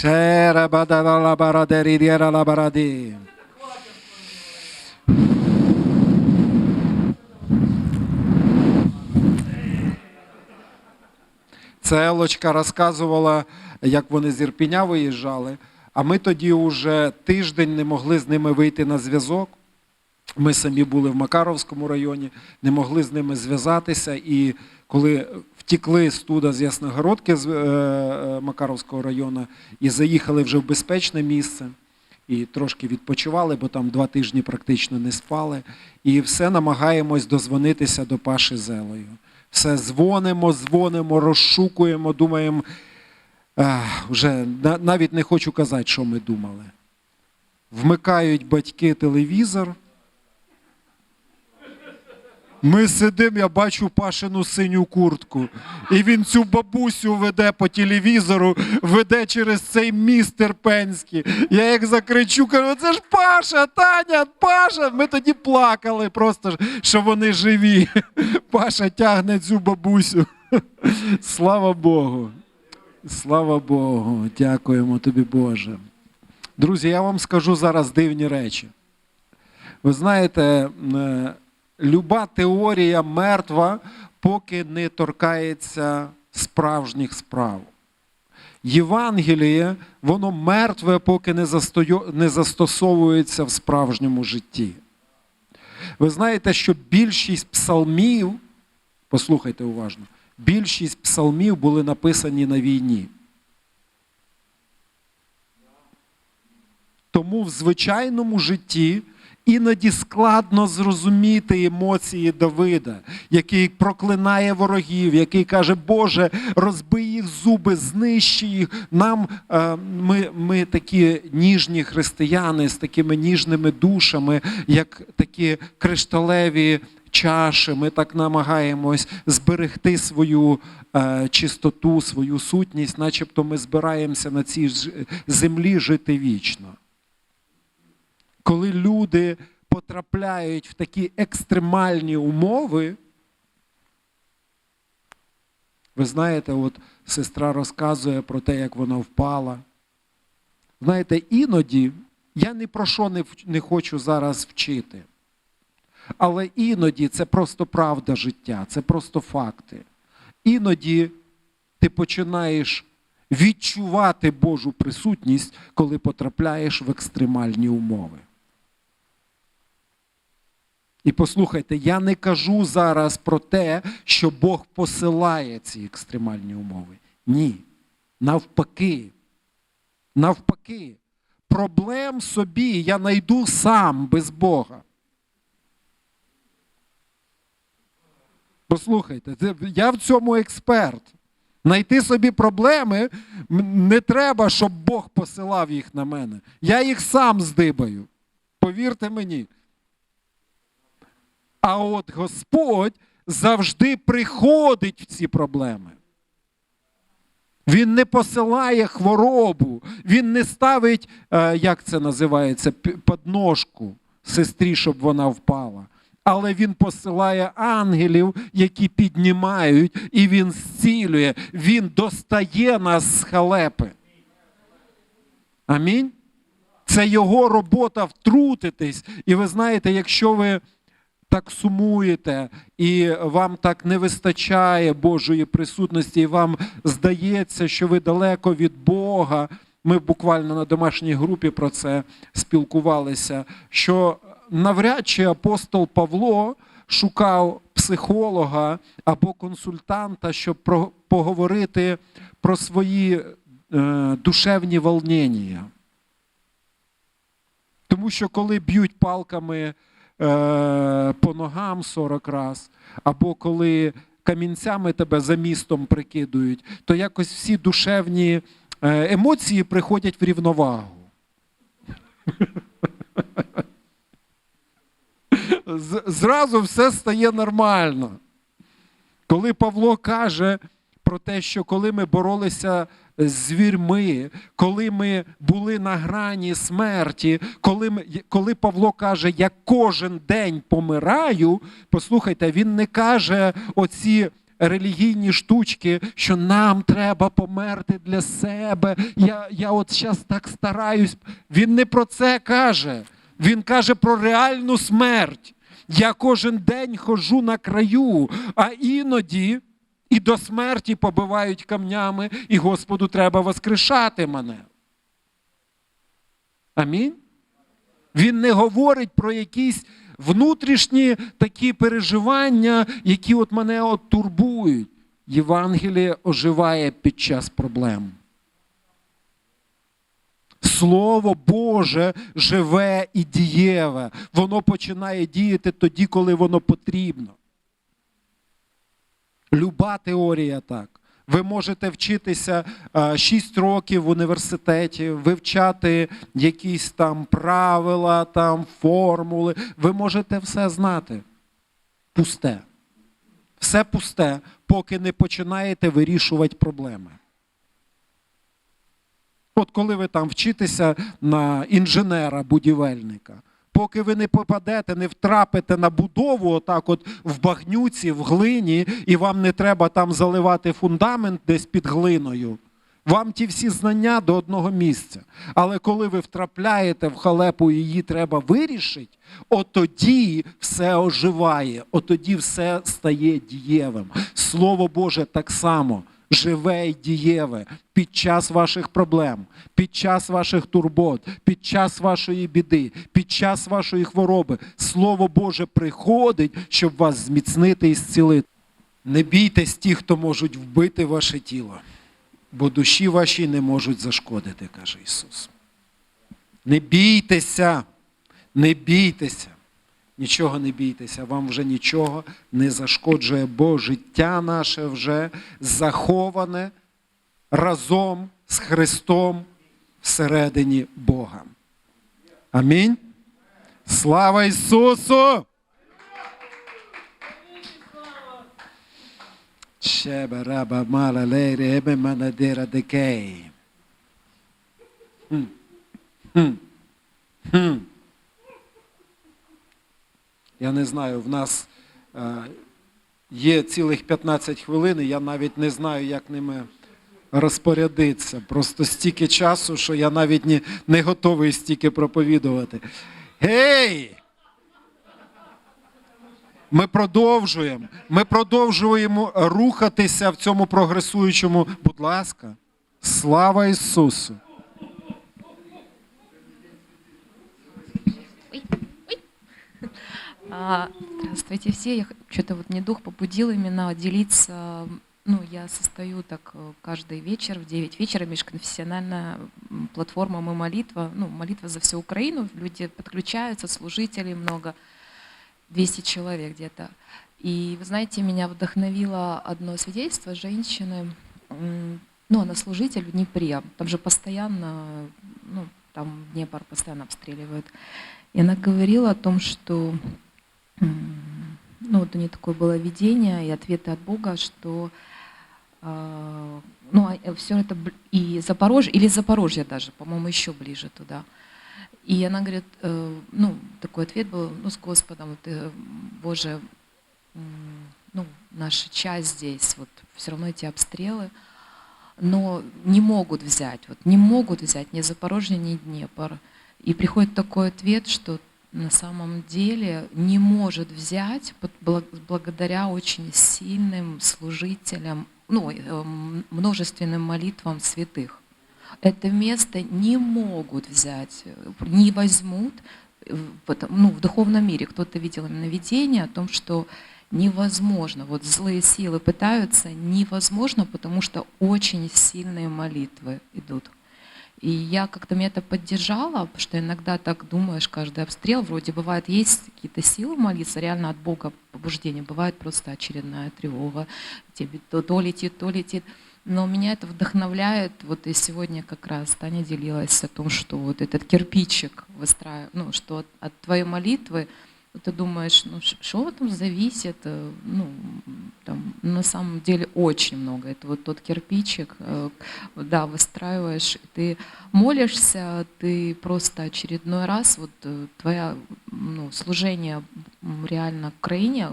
Шера. Це Елочка розказувала, як вони з Ірпіня виїжджали, а ми тоді вже тиждень не могли з ними вийти на зв'язок. Ми самі були в Макаровському районі, не могли з ними зв'язатися. І коли втікли з туда з Ясногородки з е, е, Макаровського району і заїхали вже в безпечне місце, і трошки відпочивали, бо там два тижні практично не спали. І все намагаємось дозвонитися до Паші Зелою. Все дзвонимо, дзвонимо, розшукуємо, думаємо. Ах, вже на- навіть не хочу казати, що ми думали. Вмикають батьки телевізор. Ми сидимо, я бачу Пашину синю куртку. І він цю бабусю веде по телевізору, веде через цей міст Терпенський. Я як закричу, кажу, це ж Паша, Таня, Паша. Ми тоді плакали просто, що вони живі. Паша тягне цю бабусю. Слава Богу. Слава Богу. Дякуємо тобі, Боже. Друзі, я вам скажу зараз дивні речі. Ви знаєте, е, люба теорія мертва, поки не торкається справжніх справ. Євангеліє, воно мертве, поки не, застою- не застосовується в справжньому житті. Ви знаєте, що більшість псалмів, послухайте уважно, більшість псалмів були написані на війні. Тому в звичайному житті іноді складно зрозуміти емоції Давида, який проклинає ворогів, який каже, Боже, розбий їх зуби, знищи їх. Нам е, ми, ми такі ніжні християни з такими ніжними душами, як такі кришталеві. Чаші, ми так намагаємось зберегти свою е, чистоту, свою сутність, начебто ми збираємося на цій землі жити вічно коли люди потрапляють в такі екстремальні умови, ви знаєте, от сестра розказує про те, як вона впала. Знаєте, іноді я ні про що не, не хочу зараз вчити. Але іноді це просто правда життя, це просто факти. Іноді ти починаєш відчувати Божу присутність, коли потрапляєш в екстремальні умови. І послухайте, я не кажу зараз про те, що Бог посилає ці екстремальні умови. Ні. Навпаки. Навпаки. Проблем собі я знайду сам без Бога. Послухайте, я в цьому експерт. Найти собі проблеми не треба, щоб Бог посилав їх на мене. Я їх сам здибаю. Повірте мені. А от Господь завжди приходить в ці проблеми. Він не посилає хворобу, він не ставить, е, як це називається, подножку сестрі, щоб вона впала. Але він посилає ангелів, які піднімають, і він зцілює, він достає нас з халепи. Амінь. Це його робота втрутитись. І ви знаєте, якщо ви так сумуєте, і вам так не вистачає Божої присутності, і вам здається, що ви далеко від Бога. Ми буквально на домашній групі про це спілкувалися. Що навряд чи апостол Павло шукав психолога або консультанта, щоб поговорити про свої е, душевні волнення. Тому що коли б'ють палками по ногам 40 раз, або коли камінцями тебе за містом прикидують, то якось всі душевні е, емоції приходять в рівновагу. Зразу все стає нормально. Коли Павло каже про те, що коли ми боролися звірми, коли ми були на грані смерті, коли, ми, коли Павло каже, я кожен день помираю, послухайте, він не каже оці релігійні штучки, що нам треба померти для себе. Я, я от зараз так стараюсь. Він не про це каже. Він каже про реальну смерть. Я кожен день ходжу на краю, а іноді і до смерті побивають камнями, і Господу треба воскрешати мене. Амінь. Він не говорить про якісь внутрішні такі переживання, які от мене от турбують. Євангеліє оживає під час проблем. Слово Боже живе і дієве. Воно починає діяти тоді, коли воно потрібно. Люба теорія так. Ви можете вчитися 6 років в університеті, вивчати якісь там правила, там формули. Ви можете все знати. Пусте. Все пусте, поки не починаєте вирішувати проблеми. От коли ви там вчитеся на інженера-будівельника, поки ви не попадете, не втрапите на будову, отак от в багнюці, в глині, і вам не треба там заливати фундамент десь під глиною. Вам ті всі знання до одного місця. Але коли ви втрапляєте в халепу і її треба вирішити, от тоді все оживає, от тоді все стає дієвим. Слово Боже так само живе і дієве під час ваших проблем, під час ваших турбот, під час вашої біди, під час вашої хвороби. Слово Боже приходить, щоб вас зміцнити і зцілити. Не бійтесь тих, хто можуть вбити ваше тіло, бо душі ваші не можуть зашкодити, каже Ісус. Не бійтеся, не бійтеся. Нічого не бійтеся, вам вже нічого не зашкоджує, бо життя наше вже заховане разом з Христом всередині Бога. Амінь. Слава Ісусу! Щеба раба мала лейре ебе манадера декей. Хм. Хм. Хм. Я не знаю, в нас е, є цілих 15 хвилин, і я навіть не знаю, як ними розпорядитися. Просто стільки часу, що я навіть не, не готовий стільки проповідувати. Гей! Ми продовжуємо. Ми продовжуємо рухатися в цьому прогресуючому. Будь ласка, слава Ісусу! Здравствуйте все. Я что-то вот мне дух побудил именно делиться. Ну, я состою так э, каждый вечер в 9 вечера, межконфессиональная платформа «Мы молитва», ну, молитва за всю Украину, люди подключаются, служителей много, 200 человек где-то. И вы знаете, меня вдохновило одно свидетельство женщины, ну, она служитель в Днепре, там же постоянно, ну, там Днепр постоянно обстреливают. И она говорила о том, что ну вот у нее такое было видение и ответы от Бога, что а, ну, все это и Запорожье, или Запорожье даже, по-моему, еще ближе туда. И она говорит, э, ну, такой ответ был, ну, с Господом, вот, э, Боже, м, ну, наша часть здесь, вот, все равно эти обстрелы, но не могут взять, вот, не могут взять ни Запорожье, ни Днепр. И приходит такой ответ, что на самом деле не может взять благодаря очень сильным служителям, ну, э, множественным молитвам святых. Это место не могут взять, э, не возьмут. э, Ну, в духовном мире кто-то видел именно видение о том, что невозможно, вот злые силы пытаются, невозможно, потому что очень сильные молитвы идут. И я как-то меня это поддержала, потому что иногда так думаешь, каждый обстрел, вроде бывает, есть какие-то силы молиться, реально от Бога побуждение, бывает просто очередная тревога, тебе то, то летит, то летит. Но меня это вдохновляет, вот и сегодня как раз Таня делилась о том, что вот этот кирпичик выстраивает, ну, что от, от твоей молитвы ты думаешь, ну что там зависит, э, ну там на самом деле очень много. Это вот тот кирпичик, э, да, выстраиваешь, и ты молишься, ты просто очередной раз вот э, твоя ну, служение реально Украине,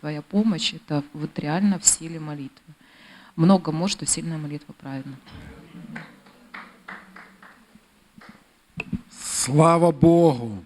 твоя помощь, это вот реально в силе молитвы. Много может, а сильная молитва правильно. Слава Богу!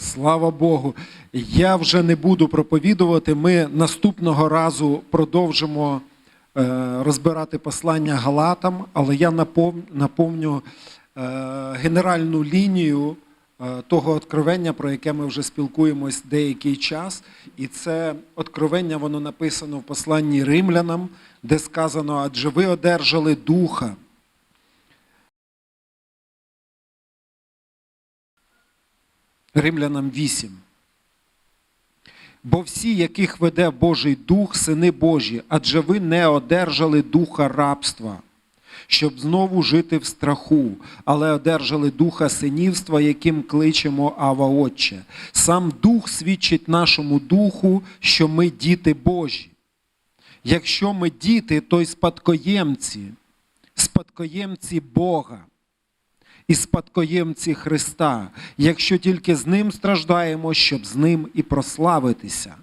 Слава Богу! Я вже не буду проповідувати. Ми наступного разу продовжимо е, розбирати послання Галатам, але я напомню е, генеральну лінію е, того откровення, про яке ми вже спілкуємось деякий час. І це откровення, воно написано в посланні римлянам, де сказано: адже ви одержали духа. Римлянам 8. Бо всі, яких веде Божий Дух, сини Божі, адже ви не одержали духа рабства, щоб знову жити в страху, але одержали духа синівства, яким кличемо Ава Отче. Сам Дух свідчить нашому духу, що ми діти Божі. Якщо ми діти, то й спадкоємці, спадкоємці Бога і спадкоємці Христа, якщо тільки з ним страждаємо, щоб з ним і прославитися.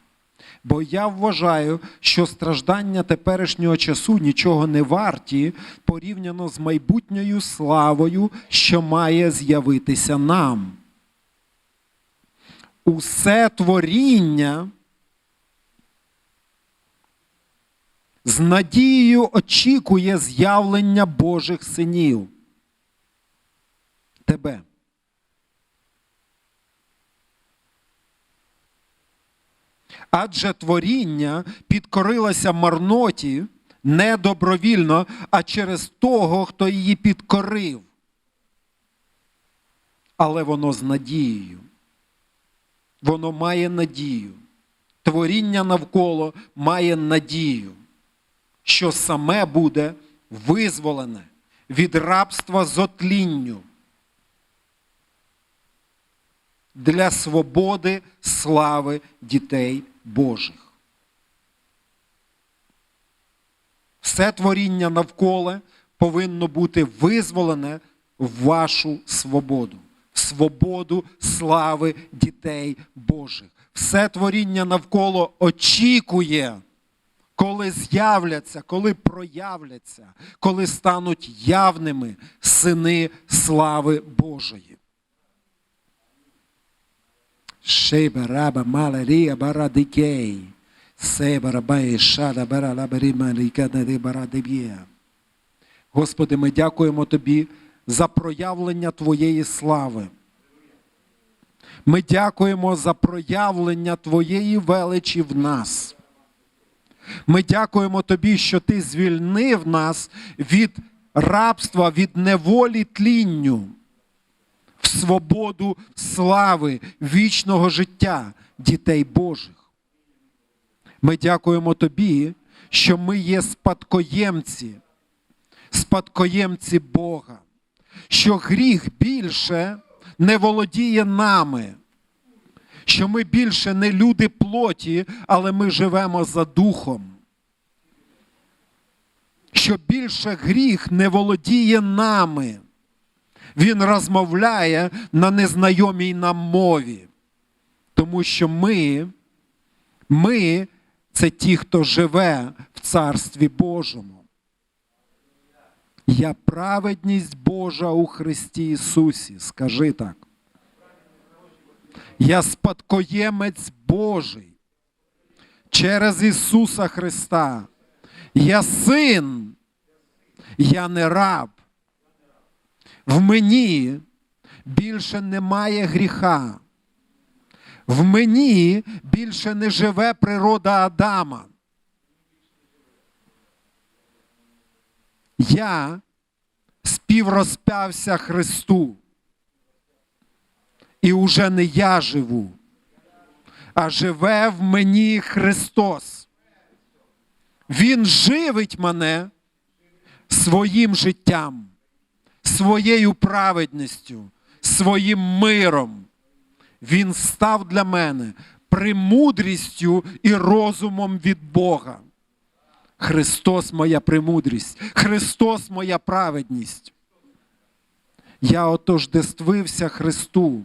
Бо я вважаю, що страждання теперішнього часу нічого не варті порівняно з майбутньою славою, що має з'явитися нам. Усе творіння з надією очікує з'явлення Божих синів тебе. Адже творіння підкорилося марноті не добровільно, а через того, хто її підкорив. Але воно з надією. Воно має надію. Творіння навколо має надію, що саме буде визволене від рабства зотлінню для свободи слави дітей Божих. Все творіння навколо повинно бути визволене в вашу свободу, в свободу слави дітей Божих. Все творіння навколо очікує, коли з'являться, коли проявляться, коли стануть явними сини слави Божої. Шеба раба маларія барадикей. Себа рабає шада бара лабарі малікада де барадеб'є. Господи, ми дякуємо Тобі за проявлення Твоєї слави. Ми дякуємо за проявлення Твоєї величі в нас. Ми дякуємо Тобі, що Ти звільнив нас від рабства, від неволі тлінню свободу слави вічного життя дітей Божих. Ми дякуємо Тобі, що ми є спадкоємці, спадкоємці Бога, що гріх більше не володіє нами, що ми більше не люди плоті, але ми живемо за духом. Що більше гріх не володіє нами. Він розмовляє на незнайомій нам мові. Тому що ми, ми це ті, хто живе в Царстві Божому. Я праведність Божа у Христі Ісусі. Скажи так. Я спадкоємець Божий через Ісуса Христа. Я син, я не раб. В мені більше немає гріха. В мені більше не живе природа Адама. Я співрозпявся Христу. І уже не я живу, а живе в мені Христос. Він живить мене своїм життям, своєю праведністю, своїм миром. Він став для мене премудрістю і розумом від Бога. Христос моя премудрість, Христос моя праведність. Я отож дествився Христу.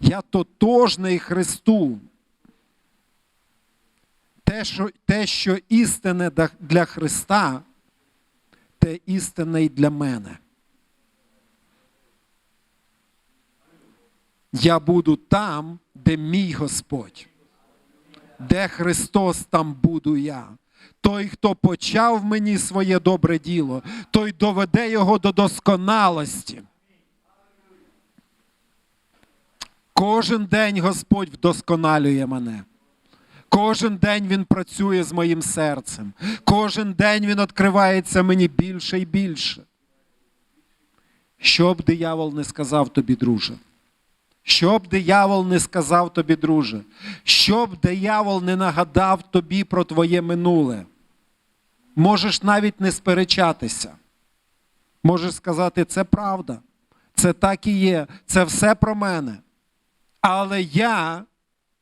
Я тотожний Христу. Те, що, те, що істинне да- для Христа, те істинне й для мене. Я буду там, де мій Господь. Де Христос, там буду я. Той, хто почав мені своє добре діло, той доведе його до досконалості. Кожен день Господь вдосконалює мене. Кожен день Він працює з моїм серцем. Кожен день Він відкривається мені більше і більше. Що б диявол не сказав тобі, друже. Що б диявол не сказав тобі, друже, що б диявол не нагадав тобі про твоє минуле, можеш навіть не сперечатися. Можеш сказати, це правда, це так і є, це все про мене. Але я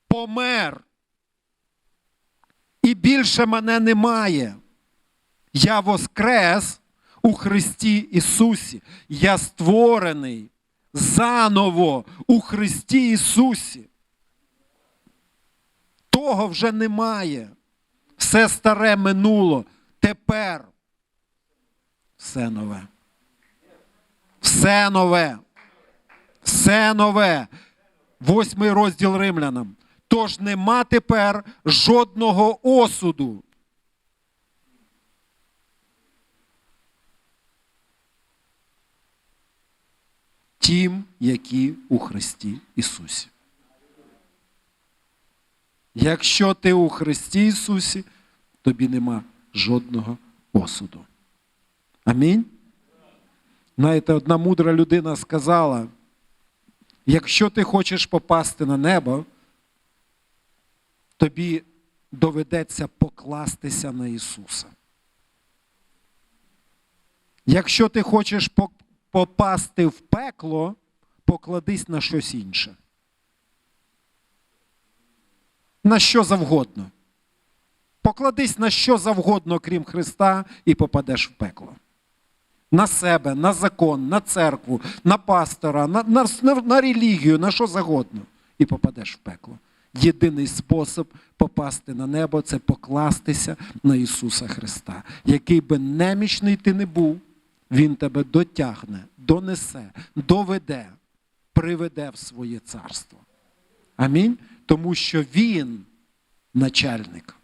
помер. І більше мене немає. Я воскрес у Христі Ісусі. Я створений заново у Христі Ісусі. Того вже немає. Все старе минуло. Тепер все нове. Все нове. Все нове. Восьмий розділ римлянам. Тож нема тепер жодного осуду. Тім, які у Христі Ісусі. Якщо ти у Христі Ісусі, тобі нема жодного осуду. Амінь. Знаєте, одна мудра людина сказала: якщо ти хочеш попасти на небо, тобі доведеться покластися на Ісуса. Якщо ти хочеш попасти в пекло, покладись на щось інше. На що завгодно. Покладись на що завгодно, крім Христа, і попадеш в пекло. На себе, на закон, на церкву, на пастора, на, на, на, релігію, на що завгодно, і попадеш в пекло. Єдиний спосіб попасти на небо це покластися на Ісуса Христа. Який би немічний ти не був, Він тебе дотягне, донесе, доведе, приведе в своє царство. Амінь. Тому що Він начальник.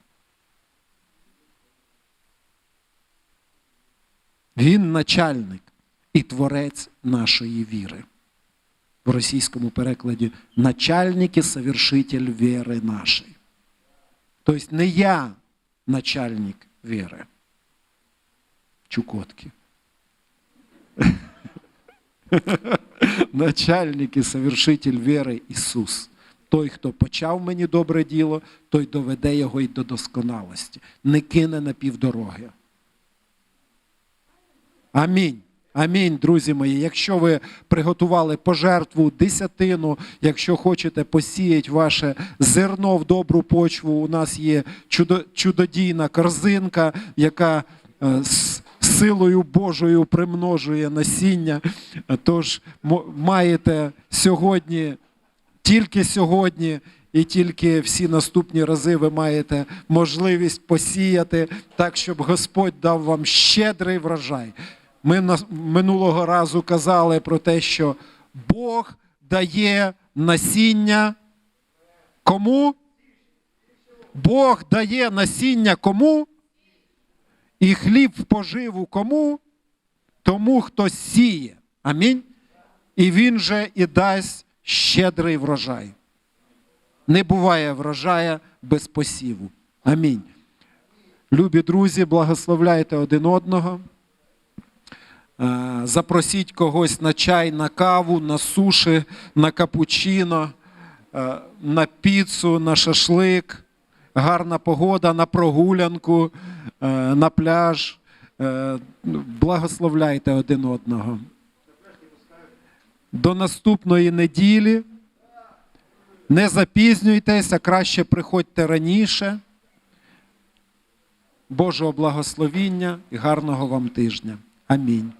Він начальник і творець нашої віри. В російському перекладі начальник і совершитель віри нашої. Тобто не я начальник віри. Чукотки. Начальник і совершитель віри Ісус. Той, хто почав мені добре діло, той доведе його й до досконалості. Не кине на півдороги. Амінь. Амінь, друзі мої. Якщо ви приготували пожертву, десятину, якщо хочете посіяти ваше зерно в добру почву, у нас є чудо, чудодійна корзинка, яка е, з силою Божою примножує насіння. Тож маєте сьогодні, тільки сьогодні. І тільки всі наступні рази ви маєте можливість посіяти так, щоб Господь дав вам щедрий врожай. Ми минулого разу казали про те, що Бог дає насіння кому? Бог дає насіння кому? І хліб в поживу кому? Тому, хто сіє. Амінь. І він же і дасть щедрий врожай. Не буває врожая без посіву. Амінь. Любі друзі, благословляйте один одного. Е, Запросіть когось на чай, на каву, на суші, на капучино, е, на піцу, на шашлик, гарна погода, на прогулянку, е, на пляж. Благословляйте один одного. До наступної неділі. Не запізнюйтеся, краще приходьте раніше. Божого благословіння і гарного вам тижня. Амінь.